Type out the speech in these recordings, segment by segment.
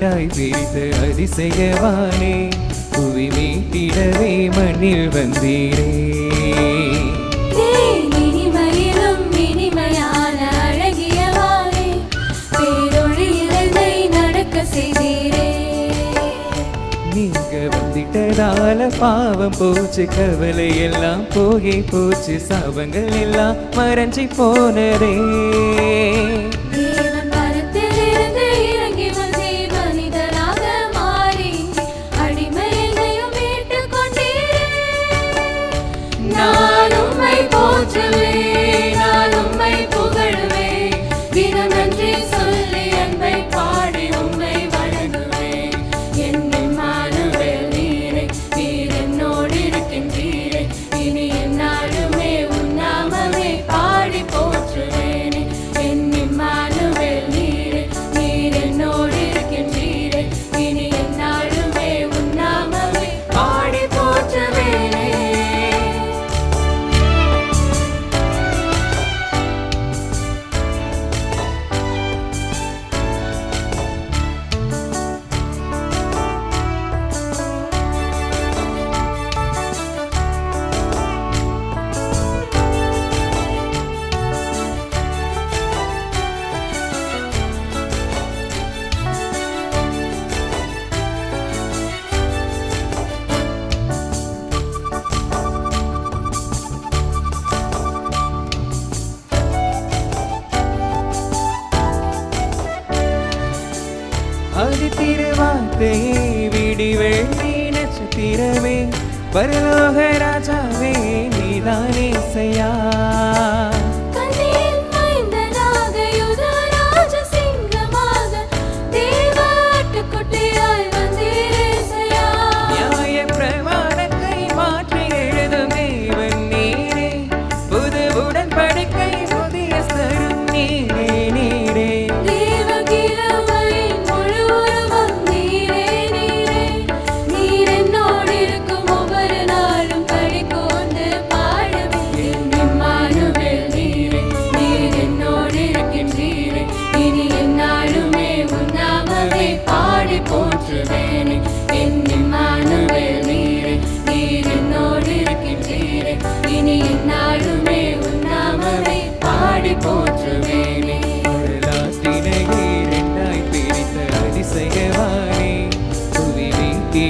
வீடாய் பிரித்த அதிசயவானே புவி மீட்டிடவே மண்ணில் வந்தீரே. வந்திட்டதால பாவம் போச்சு கவலை எல்லாம் போகி போச்சு சாபங்கள் எல்லாம் மறைஞ்சி போனதே. परलोह राजा वे नीलाने सया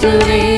victory.